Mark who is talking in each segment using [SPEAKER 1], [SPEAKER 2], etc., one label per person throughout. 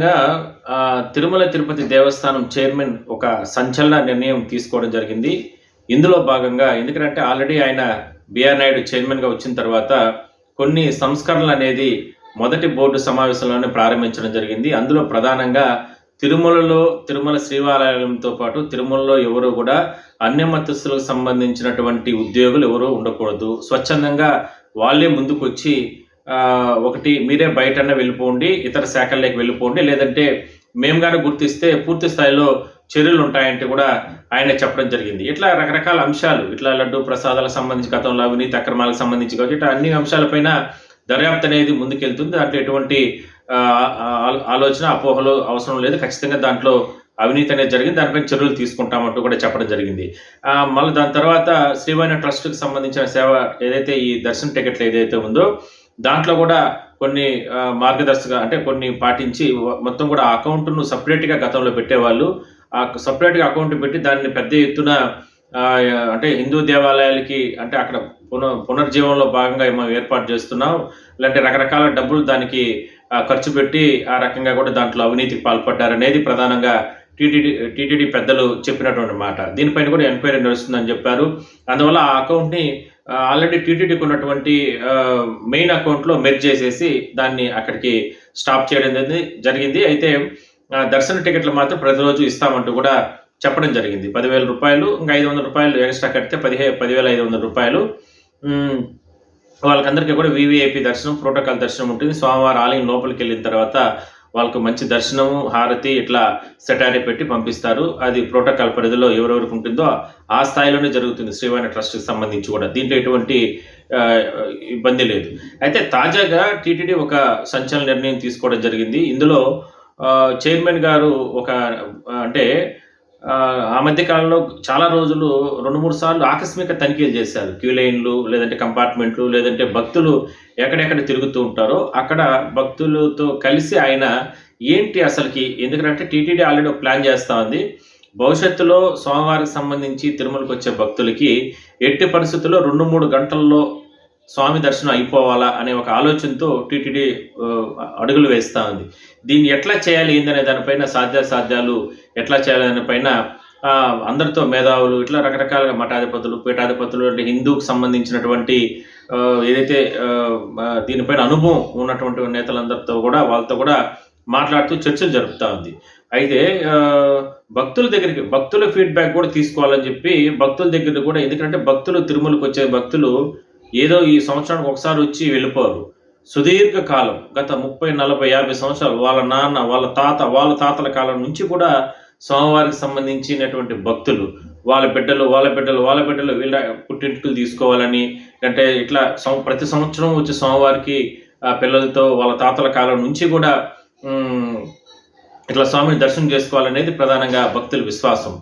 [SPEAKER 1] విధంగా తిరుమల తిరుపతి దేవస్థానం చైర్మన్ ఒక సంచలన నిర్ణయం తీసుకోవడం జరిగింది. ఇందులో భాగంగా ఎందుకంటే ఆల్రెడీ ఆయన బిఆర్ నాయుడు చైర్మన్గా వచ్చిన తర్వాత కొన్ని సంస్కరణలు అనేది మొదటి బోర్డు సమావేశంలోనే ప్రారంభించడం జరిగింది. అందులో ప్రధానంగా తిరుమలలో తిరుమల శ్రీవాలయంతో పాటు తిరుమలలో ఎవరు కూడా అన్యమతస్థులకు సంబంధించినటువంటి ఉద్యోగులు ఎవరు ఉండకూడదు. స్వచ్ఛందంగా వాళ్ళే ముందుకొచ్చి ఒకటి మీరే బయటనే వెళ్ళిపోండి ఇతర శాఖల్లోకి వెళ్ళిపోండి. లేదంటే మేము కానీ గుర్తిస్తే పూర్తి స్థాయిలో చర్యలు ఉంటాయంటే కూడా ఆయన చెప్పడం జరిగింది. ఇట్లా రకరకాల అంశాలు ఇట్లా లడ్డు ప్రసాదాలకు సంబంధించి గతంలో అవినీతి అక్రమాలకు సంబంధించి కాబట్టి ఇట్లా అన్ని అంశాలపైన దర్యాప్తు అనేది ముందుకెళ్తుంది. దాంట్లో ఎటువంటి ఆలోచన అపోహలు అవసరం లేదు. ఖచ్చితంగా దాంట్లో అవినీతి అనేది జరిగింది. దానిపైన చర్యలు తీసుకుంటామంటూ కూడా చెప్పడం జరిగింది. మళ్ళీ దాని తర్వాత శ్రీవాణి ట్రస్ట్కి సంబంధించిన సేవ ఏదైతే ఈ దర్శన టికెట్లు ఏదైతే ఉందో దాంట్లో కూడా కొన్ని మార్గదర్శక అంటే కొన్ని పాటించి మొత్తం కూడా ఆ అకౌంట్ను సపరేట్గా గతంలో పెట్టేవాళ్ళు. ఆ సపరేట్గా అకౌంట్ పెట్టి దాన్ని పెద్ద ఎత్తున అంటే హిందూ దేవాలయాలకి అంటే అక్కడ పున పునర్జీవనంలో భాగంగా మనం ఏర్పాటు చేస్తున్నాం. ఇలాంటి రకరకాల డబ్బులు దానికి ఖర్చు పెట్టి ఆ రకంగా కూడా దాంట్లో అవినీతికి పాల్పడ్డారనేది ప్రధానంగా టీటీడీ టీటీడీ పెద్దలు చెప్పినటువంటి మాట. దీనిపైన కూడా ఎంక్వైరీ నడుస్తుందని చెప్పారు. అందువల్ల ఆ అకౌంట్ని ఆల్రెడీ టీటీడీకి ఉన్నటువంటి మెయిన్ అకౌంట్లో మెర్జ్ చేసేసి దాన్ని అక్కడికి స్టాప్ చేయడం అనేది జరిగింది. అయితే దర్శన టికెట్లు మాత్రం ప్రతిరోజు ఇస్తామంటూ కూడా చెప్పడం జరిగింది. పదివేల రూపాయలు ఇంకా ఐదు వందల రూపాయలు ఎక్స్ట్రా కడితే పదిహే పదివేల ఐదు వందల రూపాయలు. వాళ్ళకందరికీ కూడా వివిఐపి దర్శనం ప్రోటోకాల్ దర్శనం ఉంటుంది. స్వామివారి ఆలయం లోపలికి వెళ్ళిన తర్వాత వాళ్ళకు మంచి దర్శనం హారతి ఇట్లా సెటారీ పెట్టి పంపిస్తారు. అది ప్రోటోకాల్ పరిధిలో ఎవరెవరికి ఉంటుందో ఆ స్థాయిలోనే జరుగుతుంది శ్రీవాణి ట్రస్ట్కి సంబంధించి కూడా. దీంట్లో ఎటువంటి ఇబ్బంది లేదు. అయితే తాజాగా టీటీడీ ఒక సంచలన నిర్ణయం తీసుకోవడం జరిగింది. ఇందులో చైర్మన్ గారు ఒక అంటే ఆ, మధ్యకాలంలో మధ్య కాలంలో చాలా రోజులు రెండు మూడు సార్లు ఆకస్మిక తనిఖీలు చేశారు. క్యూ లైన్లు లేదంటే కంపార్ట్మెంట్లు లేదంటే భక్తులు ఎక్కడెక్కడ తిరుగుతూ ఉంటారో అక్కడ భక్తులతో కలిసి ఆయన ఏంటి అసలుకి ఎందుకంటే టీటీడీ ఆల్రెడీ ఒక ప్లాన్ చేస్తూ ఉంది. భవిష్యత్తులో సోమవారం సంబంధించి తిరుమలకు వచ్చే భక్తులకి ఎట్టి పరిస్థితుల్లో రెండు మూడు గంటల్లో స్వామి దర్శనం అయిపోవాలా అనే ఒక ఆలోచనతో టీటీడీ అడుగులు వేస్తూ ఉంది. దీన్ని ఎట్లా చేయాలి ఏందనే దానిపైన సాధ్యాసాధ్యాలు ఎట్లా చేయాలి దానిపైన అందరితో మేధావులు ఇట్లా రకరకాల మఠాధిపతులు పీఠాధిపతులు అంటే హిందూకు సంబంధించినటువంటి ఏదైతే దీనిపైన అనుభవం ఉన్నటువంటి నేతలందరితో కూడా వాళ్ళతో కూడా మాట్లాడుతూ చర్చలు జరుపుతా ఉంది. అయితే భక్తుల దగ్గరికి భక్తుల ఫీడ్బ్యాక్ కూడా తీసుకోవాలని చెప్పి భక్తుల దగ్గర కూడా ఎందుకంటే భక్తులు తిరుమలకు వచ్చే భక్తులు ఏదో ఈ సంవత్సరానికి ఒకసారి వచ్చి వెళ్ళిపోరు. సుదీర్ఘ కాలం గత ముప్పై నలభై యాభై సంవత్సరాలు వాళ్ళ నాన్న వాళ్ళ తాత వాళ్ళ తాతల కాలం నుంచి కూడా స్వామివారికి సంబంధించినటువంటి భక్తులు వాళ్ళ బిడ్డలు వాళ్ళ బిడ్డలు వాళ్ళ బిడ్డలు వీళ్ళ పుట్టింటికలు తీసుకోవాలని అంటే ఇట్లా సం- ప్రతి సంవత్సరం వచ్చి స్వామివారికి ఆ పిల్లలతో వాళ్ళ తాతల కాలం నుంచి కూడా ఇట్లా స్వామిని దర్శనం చేసుకోవాలనేది ప్రధానంగా భక్తుల విశ్వాసం.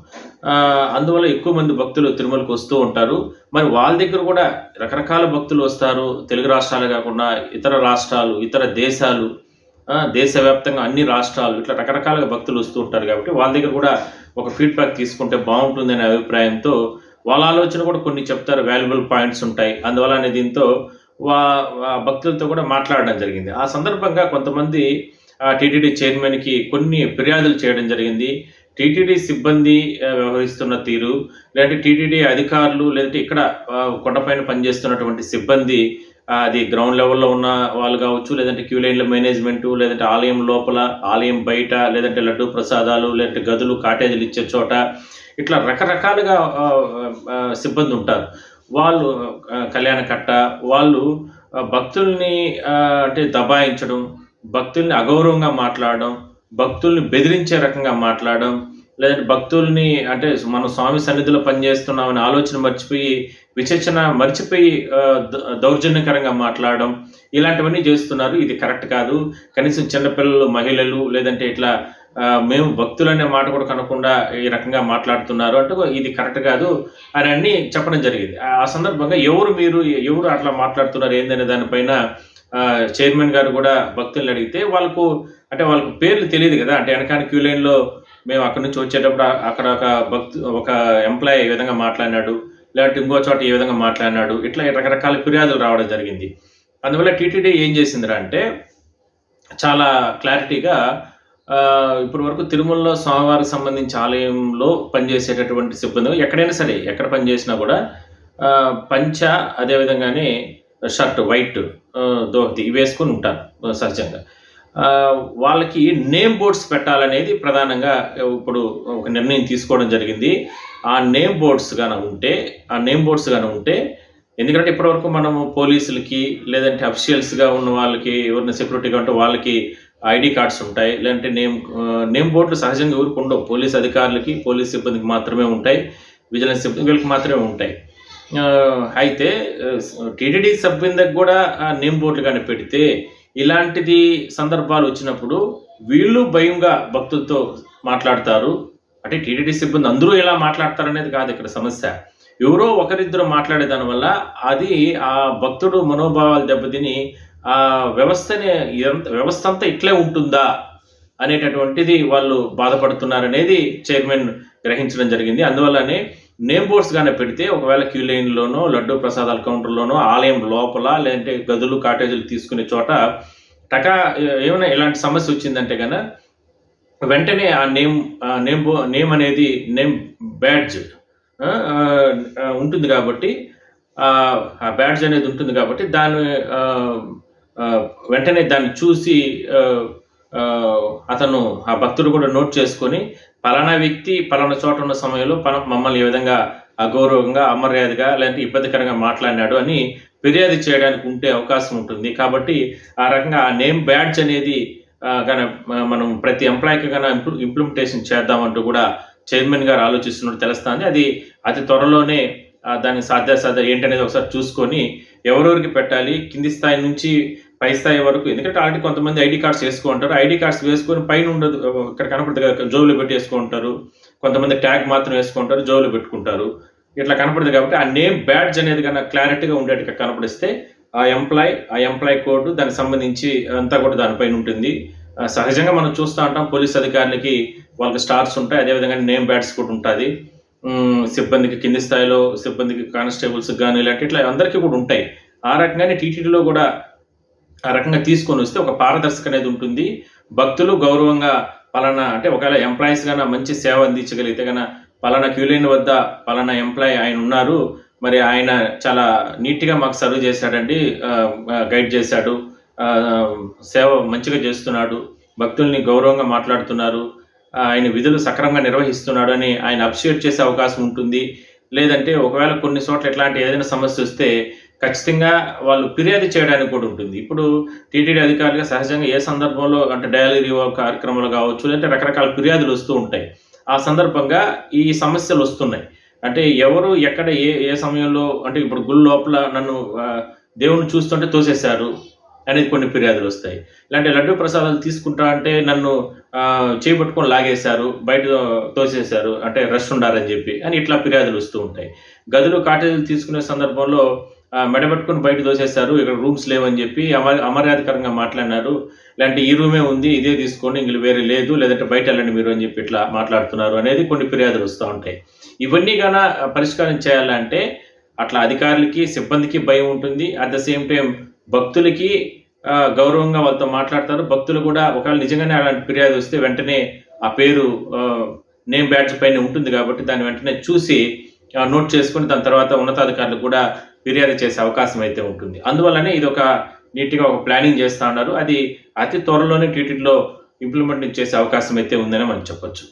[SPEAKER 1] అందువల్ల ఎక్కువ మంది భక్తులు తిరుమలకు వస్తూ ఉంటారు. మరి వాళ్ళ దగ్గర కూడా రకరకాల భక్తులు వస్తారు. తెలుగు రాష్ట్రాలు కాకుండా ఇతర రాష్ట్రాలు ఇతర దేశాలు దేశవ్యాప్తంగా అన్ని రాష్ట్రాలు ఇట్లా రకరకాలుగా భక్తులు వస్తూ ఉంటారు కాబట్టి వాళ్ళ దగ్గర కూడా ఒక ఫీడ్బ్యాక్ తీసుకుంటే బాగుంటుందనే అభిప్రాయంతో వాళ్ళ ఆలోచన కూడా కొన్ని చెప్తారు. వాల్యుబుల్ పాయింట్స్ ఉంటాయి. అందువల్ల దీంతో వా భక్తులతో కూడా మాట్లాడడం జరిగింది. ఆ సందర్భంగా కొంతమంది టీటీడీ చైర్మన్కి కొన్ని ఫిర్యాదులు చేయడం జరిగింది. టీటీడీ సిబ్బంది వ్యవహరిస్తున్న తీరు లేదంటే టీటీడీ అధికారులు లేదంటే ఇక్కడ కొండపైన పనిచేస్తున్నటువంటి సిబ్బంది అది గ్రౌండ్ లెవెల్లో ఉన్న వాళ్ళు కావచ్చు లేదంటే క్యూ లైన్ల మేనేజ్మెంట్ లేదంటే ఆలయం లోపల ఆలయం బయట లేదంటే లడ్డు ప్రసాదాలు లేదంటే గదులు కాటేజీలు ఇచ్చే చోట ఇట్లా రకరకాలుగా సిబ్బంది ఉంటారు. వాళ్ళు కళ్యాణ కళ్యాణకట్ట వాళ్ళు భక్తుల్ని అంటే దబాయించడం భక్తుల్ని అగౌరవంగా మాట్లాడడం భక్తుల్ని బెదిరించే రకంగా మాట్లాడడం లేదంటే భక్తుల్ని అంటే మనం స్వామి సన్నిధిలో పనిచేస్తున్నామని ఆలోచన మర్చిపోయి విచక్షణ మర్చిపోయి దౌర్జన్యకరంగా మాట్లాడడం ఇలాంటివన్నీ చేస్తున్నారు. ఇది కరెక్ట్ కాదు. కనీసం చిన్నపిల్లలు మహిళలు లేదంటే ఇట్లా మేము మేము భక్తులనే మాట కూడా కనకుండా ఈ రకంగా మాట్లాడుతున్నారు అంటూ ఇది కరెక్ట్ కాదు. అని అన్ని చెప్పడం జరిగింది. ఆ సందర్భంగా ఎవరు మీరు ఎవరు అట్లా మాట్లాడుతున్నారు ఏందనే దానిపైన చైర్మన్ గారు కూడా భక్తుల్ని అడిగితే వాళ్ళకు అంటే వాళ్ళకి పేర్లు తెలియదు కదా. అంటే వెనకాల క్యూ లైన్లో మేము అక్కడి నుంచి వచ్చేటప్పుడు అక్కడ ఒక భక్తు ఒక ఎంప్లాయీ ఏ విధంగా మాట్లాడినాడు లేదంటే ఇంకో చోట ఈ విధంగా మాట్లాడినాడు ఇట్లా రకరకాల ఫిర్యాదులు రావడం జరిగింది. అందువల్ల టీటీడీ ఏం చేసిందిరా అంటే చాలా క్లారిటీగా ఇప్పటి వరకు తిరుమలలో స్వామివారికి సంబంధించి ఆలయంలో పనిచేసేటటువంటి సిబ్బంది ఎక్కడైనా సరే ఎక్కడ పనిచేసినా కూడా పంచ అదేవిధంగానే షర్ట్ వైట్ ఆ, ఇవి వేసుకొని ఉంటారు సహజంగా. వాళ్ళకి నేమ్ బోర్డ్స్ పెట్టాలనేది ప్రధానంగా ఇప్పుడు ఒక నిర్ణయం తీసుకోవడం జరిగింది. ఆ నేమ్ బోర్డ్స్ గాన ఉంటే ఆ నేమ్ బోర్డ్స్ గాన ఉంటే ఎందుకంటే ఇప్పటివరకు మనము పోలీసులకి లేదంటే అఫీషియల్స్గా ఉన్న వాళ్ళకి ఎవరిని సెక్యూరిటీగా ఉంటే వాళ్ళకి ఐడి కార్డ్స్ ఉంటాయి. లేదంటే నేమ్ నేమ్ బోర్డులు సహజంగా ఎవరికి ఉండవు. పోలీస్ అధికారులకి పోలీస్ సిబ్బందికి మాత్రమే ఉంటాయి. విజిలెన్స్ సిబ్బంది వీళ్ళకి మాత్రమే ఉంటాయి. అయితే టీటీడీ సిబ్బందికి కూడా ఆ నేమ్ బోర్డులు కానీ పెడితే ఇలాంటిది సందర్భాలు వచ్చినప్పుడు వీళ్ళు భయంగా భక్తులతో మాట్లాడతారు. అంటే టీటీడీ సిబ్బంది అందరూ ఎలా మాట్లాడతారు అనేది కాదు ఇక్కడ సమస్య. ఎవరో ఒకరిద్దరు మాట్లాడే దానివల్ల అది ఆ భక్తుడు మనోభావాలు దెబ్బతిని ఆ వ్యవస్థని ఇదంతా- వ్యవస్థ అంతా ఇట్లే ఉంటుందా అనేటటువంటిది వాళ్ళు బాధపడుతున్నారనేది చైర్మన్ గ్రహించడం జరిగింది. అందువల్లనే నేమ్ బోర్డ్స్ కానీ పెడితే ఒకవేళ క్యూ లైన్లోనో లడ్డు ప్రసాదాల కౌంటర్లోనో ఆలయం లోపల లేదంటే గదులు కాటేజీలు తీసుకునే చోట టకా ఏమైనా ఇలాంటి సమస్య వచ్చిందంటే కనుక వెంటనే ఆ నేమ్ ఆ నేమ్ నేమ్ అనేది నేమ్ బ్యాడ్జ్ ఉంటుంది కాబట్టి ఆ బ్యాడ్జ్ అనేది ఉంటుంది కాబట్టి దాన్ని వెంటనే దాన్ని చూసి అతను ఆ భక్తుడు కూడా నోట్ చేసుకొని పలానా వ్యక్తి పలానా చోట ఉన్న సమయంలో పల మమ్మల్ని ఈ విధంగా అగౌరవంగా అమర్యాదగా లేదంటే ఇబ్బందికరంగా మాట్లాడినాడు అని ఫిర్యాదు చేయడానికి ఉంటే అవకాశం ఉంటుంది. కాబట్టి ఆ రకంగా ఆ నేమ్ బ్యాడ్జ్ అనేది గన మనం ప్రతి ఎంప్లాయీకి కన్నా ఇంప్లిమెంటేషన్ చేద్దామంటూ కూడా చైర్మన్ గారు ఆలోచిస్తున్నట్టు తెలుస్తుంది. అది అతి త్వరలోనే దాని సాధ్యాసాధ్య ఏంటనేది ఒకసారి చూసుకొని ఎవరెవరికి పెట్టాలి కింది స్థాయి నుంచి పై స్థాయి వరకు. ఎందుకంటే ఆల్రెడీ కొంతమంది ఐడి కార్డ్స్ వేసుకుంటారు. ఐడి కార్డ్స్ వేసుకొని పైన ఉండదు ఇక్కడ కనపడదు కదా జోబులో పెట్టి వేసుకుంటారు. కొంతమంది ట్యాగ్ మాత్రం వేసుకుంటారు జోబులో పెట్టుకుంటారు. ఇట్లా కనపడదు కాబట్టి ఆ నేమ్ బ్యాడ్జ్ అనేది కన్నా క్లారిటీగా ఉండేట్టుగా కనపడిస్తే ఆ ఎంప్లాయ్ ఆ ఎంప్లాయ్ కోడ్ దానికి సంబంధించి అంతా కూడా దానిపైన ఉంటుంది. సహజంగా మనం చూస్తూ ఉంటాం పోలీస్ అధికారులకి వాళ్ళకి స్టార్స్ ఉంటాయి. అదేవిధంగా నేమ్ బ్యాడ్స్ కూడా ఉంటుంది. సిబ్బందికి కింది స్థాయిలో సిబ్బందికి కానిస్టేబుల్స్ కానీ ఇలాంటి ఇట్లా అందరికీ కూడా ఉంటాయి. ఆ రకంగానే టీటీడీలో కూడా ఆ రకంగా తీసుకొని వస్తే ఒక పారదర్శక అనేది ఉంటుంది. భక్తులు గౌరవంగా పలానా అంటే ఒకవేళ ఎంప్లాయీస్ గాన మంచి సేవ అందించగలిగితే గన పలానా క్యూలైన్ వద్ద పలానా ఎంప్లాయీ ఆయన ఉన్నారు. మరి ఆయన చాలా నీట్గా మాకు సర్వ్ చేశాడండి. గైడ్ చేశాడు. సేవ మంచిగా చేస్తున్నాడు. భక్తుల్ని గౌరవంగా మాట్లాడుతున్నారు. ఆయన విధులు సక్రమంగా నిర్వహిస్తున్నాడు అని ఆయన అప్రిషియేట్ చేసే అవకాశం ఉంటుంది. లేదంటే ఒకవేళ కొన్ని చోట్ల ఎట్లాంటి ఏదైనా సమస్య వస్తే ఖచ్చితంగా వాళ్ళు ఫిర్యాదు చేయడానికి కూడా ఉంటుంది. ఇప్పుడు టీటీడీ అధికారులుగా సహజంగా ఏ సందర్భంలో అంటే డైలీ రివ్యూ కార్యక్రమాలు కావచ్చు లేదంటే రకరకాల ఫిర్యాదులు వస్తూ ఉంటాయి. ఆ సందర్భంగా ఈ సమస్యలు వస్తున్నాయి. అంటే ఎవరు ఎక్కడ ఏ ఏ సమయంలో అంటే ఇప్పుడు గుడి లోపల నన్ను దేవుణ్ణి చూస్తుంటే తోసేశారు అనేది కొన్ని ఫిర్యాదులు వస్తాయి. ఇలాంటి లడ్డు ప్రసాదాలు తీసుకుంటా అంటే నన్ను చేపట్టుకొని లాగేశారు బయట తోసేశారు అంటే రష్ ఉండాలని చెప్పి అని ఇట్లా ఫిర్యాదులు వస్తూ ఉంటాయి. గదులు కాటేజీలు తీసుకునే సందర్భంలో మెడబెట్టుకుని బయట దోసేస్తారు ఇక్కడ రూమ్స్ లేవని చెప్పి అమ అమర్యాదకరంగా మాట్లాడినారు. లేదంటే ఈ రూమే ఉంది ఇదే తీసుకోండి ఇంక వేరే లేదు లేదంటే బయట వెళ్ళండి మీరు అని చెప్పి ఇట్లా మాట్లాడుతున్నారు అనేది కొన్ని ఫిర్యాదులు వస్తూ ఉంటాయి. ఇవన్నీ కన్నా పరిష్కారం చేయాలంటే అట్లా అధికారులకి సిబ్బందికి భయం ఉంటుంది. అట్ ద సేమ్ టైం భక్తులకి గౌరవంగా వాళ్ళతో మాట్లాడతారు. భక్తులు కూడా ఒకవేళ నిజంగానే అలాంటి ఫిర్యాదు వస్తే వెంటనే ఆ పేరు నేమ్ బ్యాడ్జ్ పైన ఉంటుంది కాబట్టి దాన్ని వెంటనే చూసి నోట్ చేసుకుని దాని తర్వాత ఉన్నతాధికారులు కూడా ఫిర్యాదు చేసే అవకాశం అయితే ఉంటుంది. అందువల్లనే ఇది ఒక నీట్గా ఒక ప్లానింగ్ చేస్తా ఉన్నారు. అది అతి త్వరలోనే టీటీడీలో ఇంప్లిమెంట్ చేసే అవకాశం అయితే ఉందని మనం చెప్పొచ్చు.